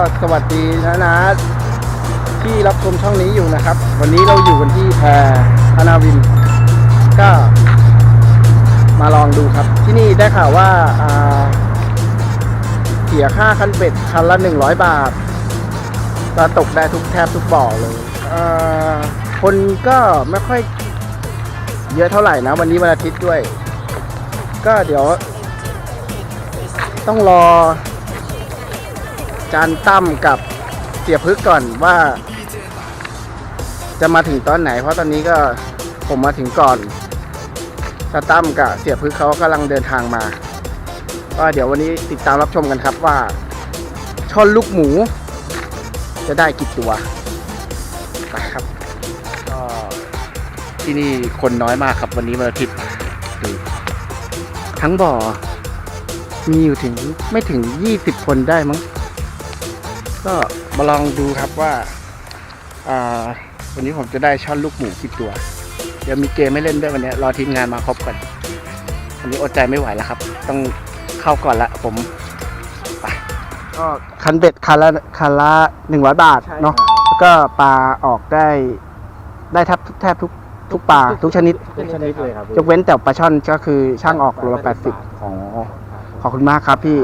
็สวัสดีนะนะที่รับชมช่องนี้อยู่นะครับ วันนี้เราอยู่กันที่แพรพนาวิน ก็ มาลองดูครับ ที่นี่ได้ข่าวว่าเสียค่าคันเบ็ดคันละ 100 บาทก็ตกได้ทุกแทบทุกบ่อเลยคนก็ไม่ค่อยเยอะเท่าไหร่นะ วันนี้วันอาทิตย์ด้วย ก็เดี๋ยว ต้องรอ จานตั้มกับเสียพึกก่อนว่า จะมาถึงตอนไหน เพราะตอนนี้ก็ผมมาถึงก่อนจานตั้มกับเสียพึกเขากำลังเดินทางมาก็เดี๋ยววันนี้ติดตามรับชมกันครับว่าช่อนลูกหมู จะได้กี่ตัวไปครับก็ที่นี่คนน้อยมากครับวันนี้วันอาทิตย์ดูทั้งบ่อมีอยู่ถึงไม่ถึง 20 คนได้มั้ง ก็มาลองดูครับว่าอ่าวันนี้ผมจะได้ช่อนลูกหมูกี่ตัว เดี๋ยวมีเกมไม่เล่นด้วยวันนี้รอทีมงานมาครบก่อนวันนี้อดใจไม่ไหวแล้วครับ ต้องเข้าก่อนละผมไปก็คันเบ็ดคันละคันละหนึ่งร้อยบาทเนาะแล้วก็ปลาออกได้ได้แทบแทบทุกทุกปลาทุกชนิดทุกชนิดเลยครับยกเว้นแต่ปลาช่อนก็คือช่างออกโลละแปดสิบอ๋อขอบคุณมากครับพี่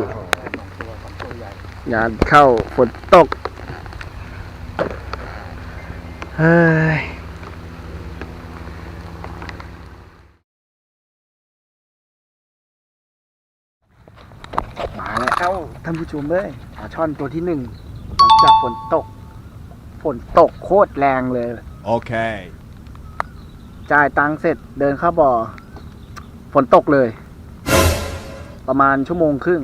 งานเข้าฝนตก เฮ้ยมาแล้วท่านผู้ชมเลยปลาช่อนตัวที่หนึ่งหลังจากฝนตก ฝนตกโคตรแรงเลย Okay. จ่ายตังค์เสร็จเดินเข้าบ่อ ฝนตกเลย ประมาณชั่วโมงครึ่ง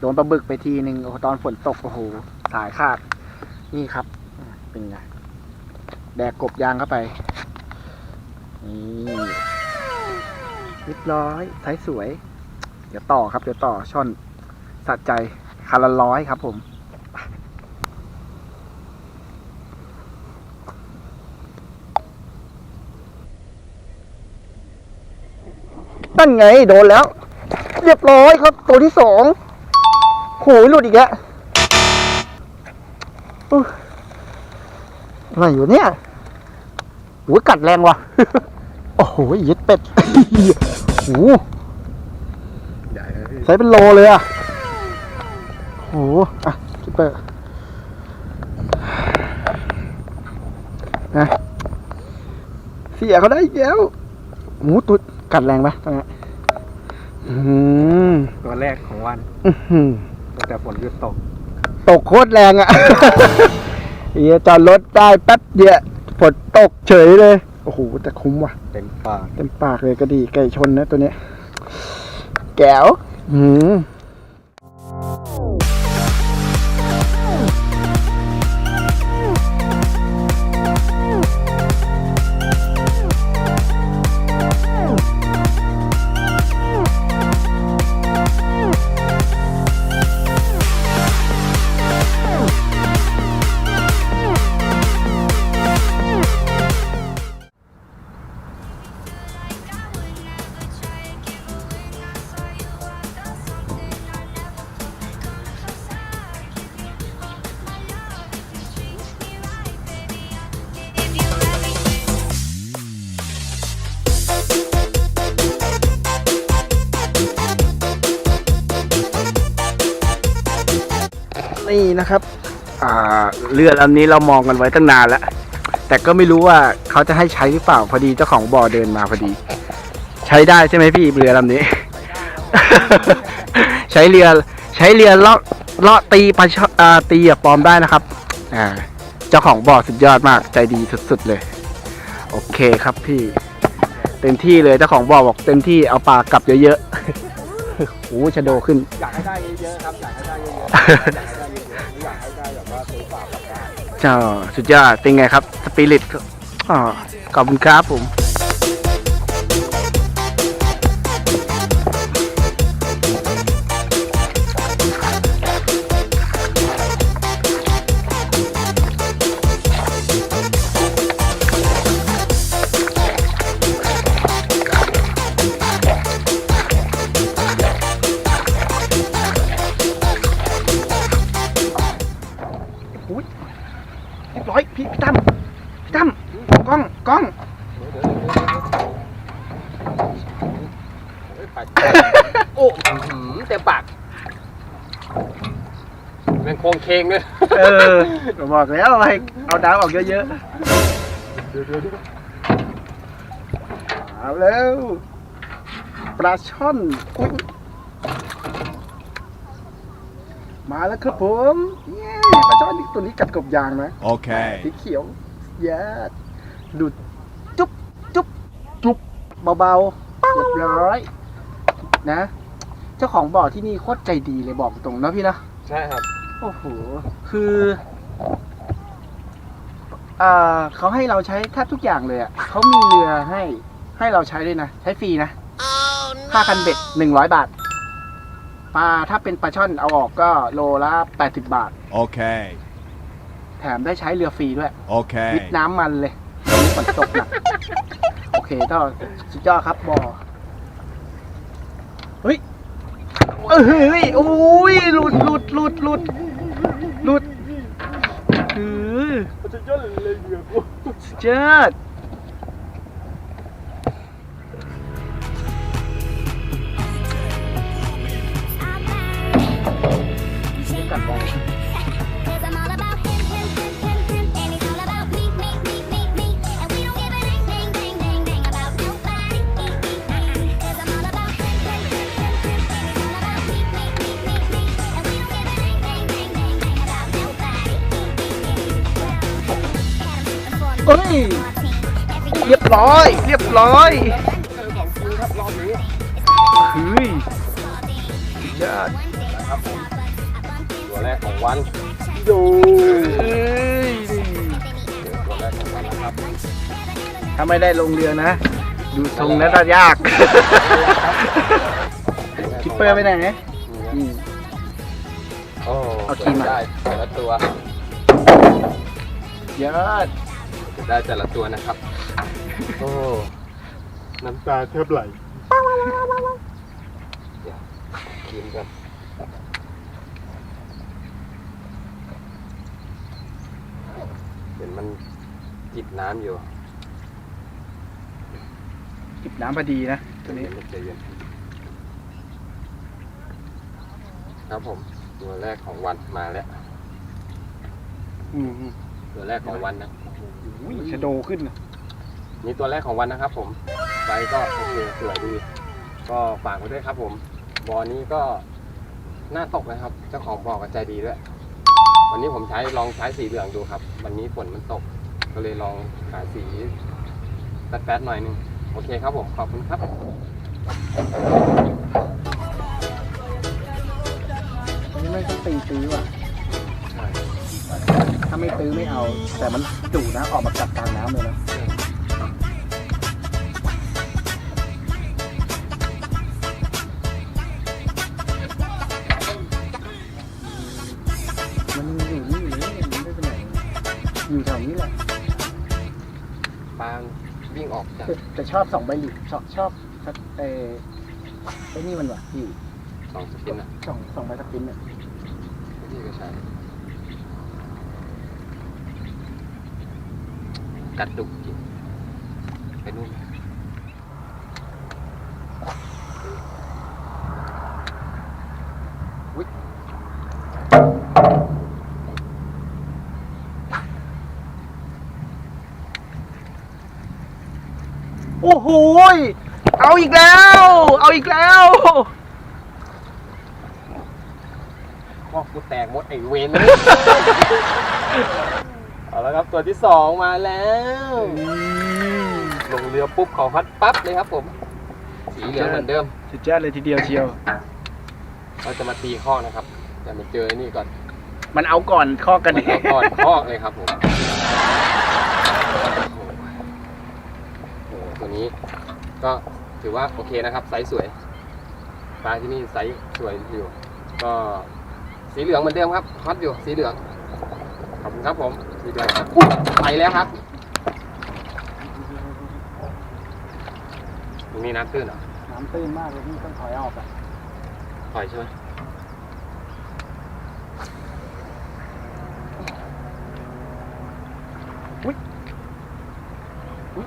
โดนปลาบึกไปทีหนึ่งตอนฝนตกโอ้โหสายขาด นี่ครับ เป็นไง แดกกบยางเข้าไป นี่เรียบร้อยไซส์สวย เดี๋ยวต่อครับ เดี๋ยวต่อช่อนสะใจคันละร้อยครับผมนั่นไง โดนแล้ว เรียบร้อยครับ ตัวที่สอง หยหลุดอีกแล้วอุ๊ยอะไรอยู่เนี่ยโอ้ยกัดแรงว่ะ โอ้โหยึดเป็ดโอ้โหใหญ่เลยพี่ใส่เป็นโลเลยอะโอ้โหอะคิปเปอร์นะเสียเขาได้อีกแล้วโอ้โหตัวกัดแรงไหมตรงนี้อืมตัวแรกของวัน อื้อหือ ตั้งแต่ฝนหยุดตก ตกโคตรแรงอะ่ะเฮียจอดรถได้แป๊บเดียวฝนตกเฉยเลย โอ้โหแต่คุ้มว่ะ เต็มปาก เต็มปากเลยก็ดีไก่ชนนะตัวเนี้ย แก้ว อืม นี่นะครับอ่าเรือลำนี้เรามองกันไว้ตั้งนานแล้ว แต่ก็ไม่รู้ว่าเขาจะให้ใช้หรือเปล่าพอดีเจ้าของบ่อเดินมาพอดี ใช้ได้ใช่ไหมพี่เรือลำนี้ ใช้เรือใช้เรือเลาะเลาะตีปลาช่อนอ่าตีอะปลอมได้นะครับ อ่า เจ้าของบ่อสุดยอดมากใจดีสุดๆเลย โอเคครับพี่ เต็มที่เลยเจ้าของบ่อบอกเต็มที่เอาปลากลับเยอะๆโอ้โหชะโดขึ้นอยากให้ได้เยอะๆครับอยากให้ได้เยอะๆอยากให้ได้เยอะๆ สุดยอดเป็นไงครับ สปิริตอ๋อขอบคุณครับผม เฮ้ยปัดโอ้อื้อหือเต็มปากแมันโคงเคงด้วยเออผมบอกแล้วให้เอาดาวออกเยอะๆเอาแล้วปลาช่อนอุ๊ยมาแล้วครับผมเย้ปลาช่อนนี่ตัวนี้กัดกบยางนะ Okay. สีเขียวแย่ดูดจุ๊บจุ๊บจุ๊บ เบาๆเรียบร้อยนะ เจ้าของบ่อที่นี่โคตรใจดีเลยบอกตรงนะพี่นะใช่ครับ โอ้โหคืออ่าเขาให้เราใช้แทบทุกอย่างเลยอะเขามีเรือให้ให้เราใช้ด้วยนะ ใช้ฟรีนะค่าคันเบ็ดหนึ่งร้อยบาทปลาถ้าเป็นปลาช่อนเอาออกก็โลละแปดสิบบาท Okay. แถมได้ใช้เรือฟรีด้วยวิ Okay. ทน้ำมันเลยตอนนี้ฝนตกหนัก โอเคก็สุดยอดครับบอเฮ้ยเอ้ยโอ้ยหลุดหลุดหลุดหลุดหลุดคือจะย่นเลยเหยื่อกูสุดยอดกัดบอล Well, เอ้ย เรียบร้อย เรียบร้อยเจอของจริงครับรอบนี้เฮ้ยสุดยอดนะครับผมตัวแรกของวันดูเอ้ยตัวแรกของวันนะครับ ถ้าไม่ได้ลงเรือนะ ดูทรงแล้วจะยากคิปเปอร์ไปไหนอืมโอ้เอาครีมมาได้แต่ละตัวยอดจะ ได้แต่ละตัวนะครับ โอ้ น้ำตาแทบไหลเดี๋ยวกินกันเห็นมันจิบน้ำอยู่จิบน้ำพอดีนะตัวนี้ใจเย็นครับผม ตัวแรกของวันมาแล้ว อืม ตัวแรกของวันนะ อุ้ยชะโดขึ้นนะนี่ตัวแรกของวันนะครับผมไซส์ก็โอเคสวยดี ก็ฝากไว้ด้วยครับผมบอลนี้ก็น่าตกนะครับ เจ้าของบอกกับใจดีด้วย วันนี้ผมใช้ลองใช้สีเหลืองดูครับ วันนี้ฝนมันตก ก็เลยลองหาสีแป๊ดๆหน่อยหนึง โอเคครับผมขอบคุณครับ อันนี้ไม่ต้องตีตื้อว่ะใช่ถ้า ไม่ตื้อไม่เอา แต่มันจู่นะออกมากัดกลางน้ำเลยนะมันอยู่นี่อยู่เลยมันไม่ไปไหนอยู่แถวนี้แหละปางวิ่งออกจากแต่แต่ชอบสองใบหลิบชอบชอบสักเออไอ้นี่มันว่ะพี่สองสปินอะสองสองใบสปินเนี่ยพี่ก็ใช้ กัดดุกจริงไปนู่นโอ้โหเอาอีกแล้ว เอาอีกแล้วคอกกูแตกหมดไอเวน แล้วครับตัวที่สองมาแล้วลงเรือปุ๊บเขาพัดปั๊บเลยครับผมสีเหลืองเหมือนเดิมสุดยอดเลยทีเดียวเชียว เราจะมาตีข้อกนะครับ แต่มาเจอไอ้นี่ก่อน มันเอาก่อนข้อกันมันเอาก่อนข้อกเลยครับผมโอ้โหตัวนี้ก็ถือว่าโอเคนะครับไซส์สวยปลาที่นี่ไซส์สวยอยู่ ก็สีเหลืองเหมือนเดิมครับฮอตอยู่สีเหลืองขอบคุณครับผม ไปแล้วครับ ตรงนี้น้ำตื้นเหรอ น้ำตื้นมากเลยพี่ต้องถอยออกอะถอยใช่ไหมอุ้ยอุ้ย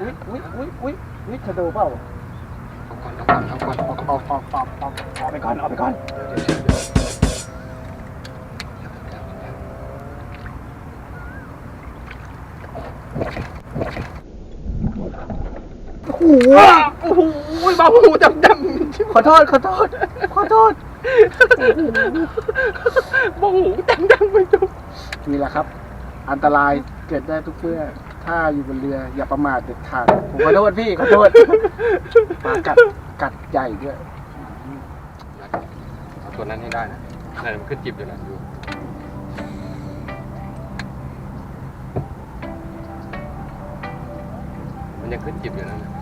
อุ้ยอุ้ยอุ้ยอุ้ยอุ้ยจะโดเปล่าเอาก่อนเอาก่อนเอาก่อนเอาเอาเอาเอาเอาไปก่อนเอาไปก่อน โอ้โหโอ้โหเบาหูดำดำขอโทษขอโทษขอโทษเบาหูดำดำไปจุ๊บนี่แหละครับ อันตรายเกิดได้ทุกเมื่อถ้าอยู่บนเรืออย่าประมาทเด็ดขาดผมขอโทษพี่ขอโทษปลากัดกัดใหญ่ด้วยเอาตัวนั้นให้ได้นะนั่นมันขึ้นจิบอยู่นะดูมันยังขึ้นจิบอยู่นะ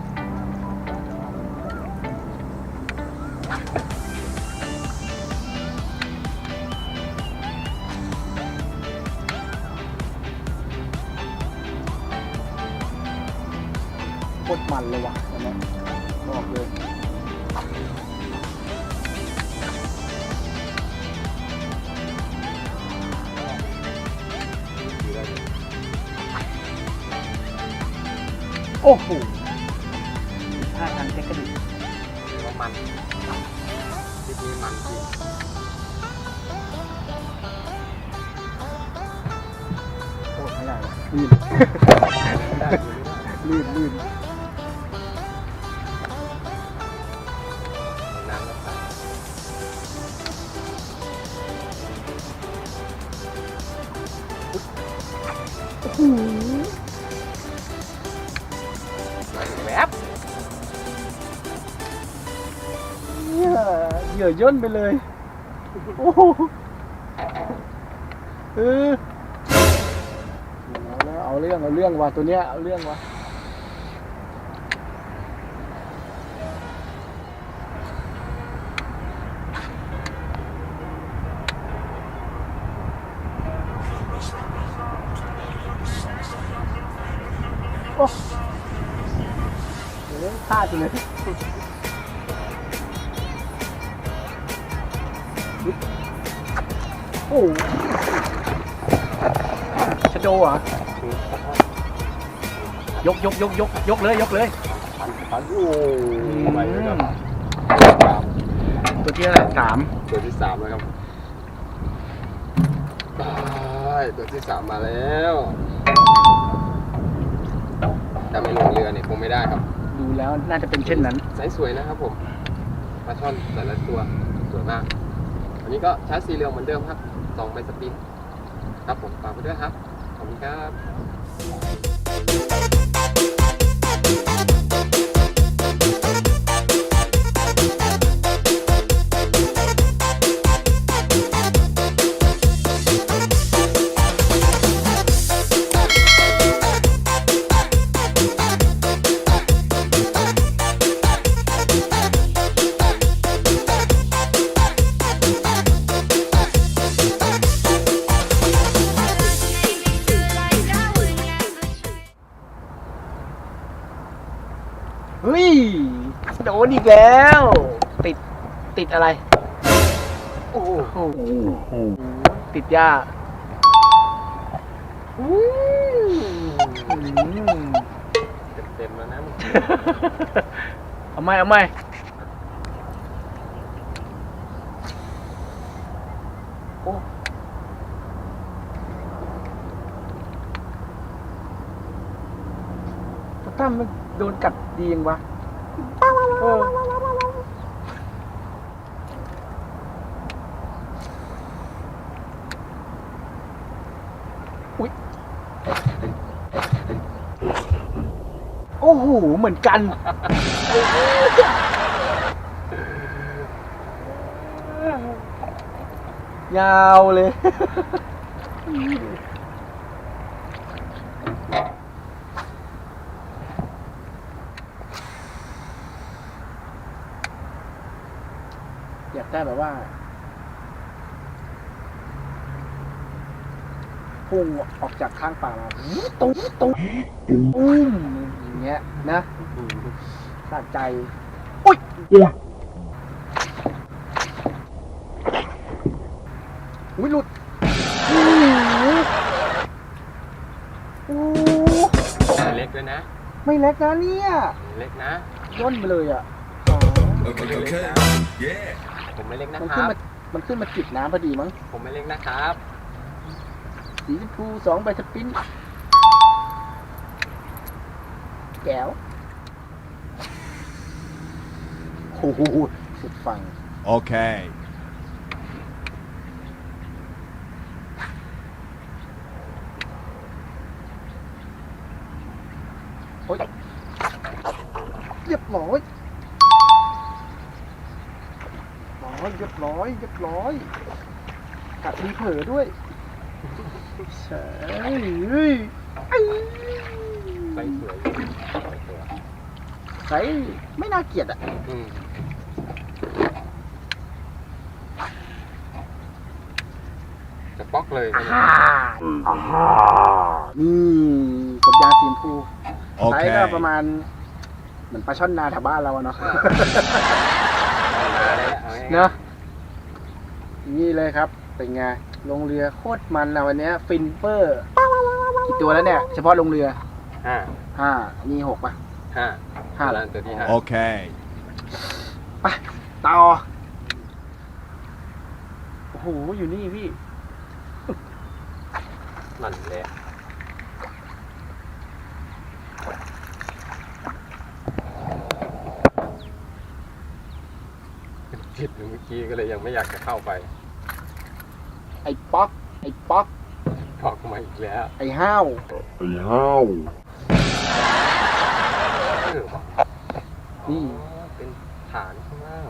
บอกเลยโอ้โหท่าทางเทคนิคว่ามันคลิปนี้มันจริงโอ้ไม่ได้ลื่นได้ดูไม่ได้ลื่นลื่น แวบเนี่ยเหยื่อย่นไปเลย โอ้โหเออเอาแล้วเอาเรื่องเอาเรื่องว่ะตัวเนี้ยเอาเรื่องว่ะ โอ้เดี๋ยวพลาดไปเลยโอ้โหชะโดเหรอะยกยกยกยกยกเลยยกเลยปันปันโอ้ไปเลยครับตัวที่เท่าไหร่สามตัวที่สามแล้วครับได้ตัวที่สามมาแล้ว ถ้าไม่ลงเรือเนี่ยคงไม่ได้ครับดูแล้วน่าจะเป็นเช่นนั้นไซส์สวยนะครับผมปลาช่อนแต่ละตัวสวยมากอันนี้ก็ใช้สีเหลืองเหมือนเดิมครับสองใบสปินครับผมฝากไปด้วยครับ ขอบคุณครับ เฮ้ยโดนอีกแล้ว ติดติดอะไร โอ้โหโอ้โหติดหญ้าอืมเต็มๆแล้วนะเอาไหมเอาไหมโอ้ตัวตั้มมัน โดนกัดดียังวะเอออุ๊ยโอ้โห เหมือนกัน ยาวเลย อยาก ได้แบบว่า พุ่งออกจากข้างป่ามาตุ้มตุ้มตุ้มอย่างเงี้ย นะสะใจ อุ้ยอุ้ยหลุดโอ้หโอ้โหตัวเล็กด้วยนะ ไม่เล็กนะเนี่ย เล็กนะย่นไปเลยอะผมไม่เล็กนะ ผมไม่เล็กนะมันคขึ้นรับ มามันขึ้นมาจิบน้ำพอดีมั้งผมไม่เล็กนะครับ สีชมพูสองใบสปรินต์แก้วโอ้โหสุดฟัง Okay. โอ้ยเรียบร้อย ร้อยเรียบร้อยเรียบร้อยกัดมีเผลอด้วยใช่เฮ้ยใส่สวยอยู่ใส่สวยใส่ไม่น่าเกลียดอะอืมจะป๊อกเลยอ่านี่กบยางสีชมพูไซส์ก็ Okay. ประมาณ เหมือนปลาช่อนนาแถวบ้านเราอะเนาะเอามาได้แล้วเอาง่ายๆเนาะ นี่เลยครับ เป็นไง ลงเรือโคตรมันนะวันเนี้ยฟินเฟอร์กี่ตัวแล้วเนี่ย เฉพาะลงเรือห้าห้านี่หกป่ะห้าห้าร้านตัวที่ห้า Okay. ไปต่อโอ้โห อยู่นี่พี่ มันเลย ผิดเมื่อกี้ก็เลยยังไม่อยากจะเข้าไป ไอ้ป๊อก ไอ้ป๊อกป๊อกมาอีกแล้วไอ้ห้าวเออว่ะนี่เป็นฐานข้างล่าง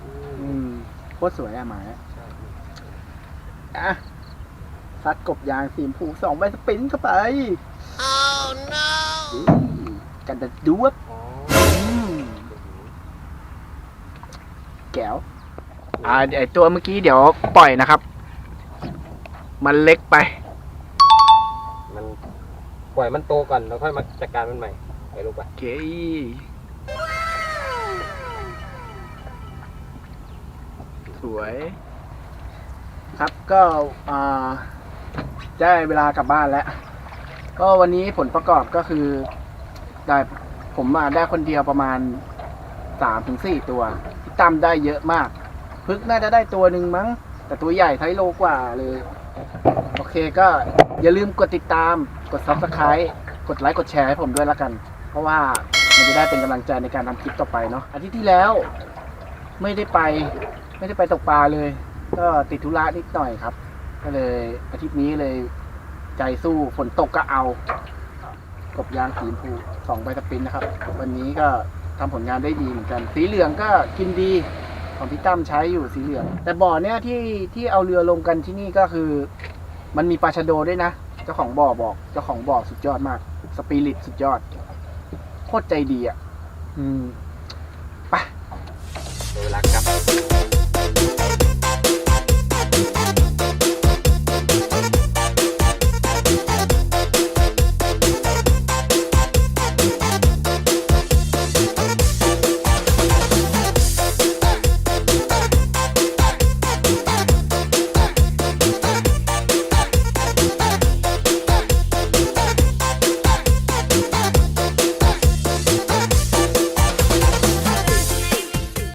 อืมอืมโคตรสวยอะหมายอะซัดกบยางสีชมพูสองใบสปรินต์เข้าไป oh no กันจะดูวบ อ๋อ อืม แก้วอ่าไอตัวเมื่อกี้เดี๋ยวปล่อยนะครับ มันเล็กไป มันปล่อยมันโตก่อนแล้วค่อยมาจัดการมันใหม่ไปลูกไปโอเคสวย ครับก็อ่าได้เวลากลับบ้านแล้ว ก็วันนี้ผลประกอบก็คือได้ผมมาได้คนเดียวประมาณ สามถึงสี่ตัวพี่ตั้มได้เยอะมากพึกน่าจะได้ตัวหนึ่งมั้ง แต่ตัวใหญ่ไทยโลกว่าเลย โอเคก็อย่าลืมกดติดตาม กด subscribe กดไลค์กดแชร์ให้ผมด้วยละกัน เพราะว่ามันจะได้เป็นกำลังใจในการทำคลิปต่อไปเนาะอาทิตย์ที่แล้ว ไม่ได้ไป ไม่ได้ไปตกปลาเลย ก็ติดธุระนิดหน่อยครับ ก็เลยอาทิตย์นี้เลยใจสู้ฝนตกก็เอา กบยางสีชมพูสองใบสปรินนะครับ วันนี้ก็ ทำผลงานได้ดีเหมือนกัน สีเหลืองก็กินดีของพี่ตั้มใช้อยู่สีเหลือง แต่บ่อเนี้ยที่ที่เอาเรือลงกันที่นี่ก็คือ มันมีปลาชะโดด้วยนะ เจ้าของบ่อบอกเจ้าของบ่อสุดยอดมาก สปิริตสุดยอด โคตรใจดีอะ อืม ไปเวลากลับ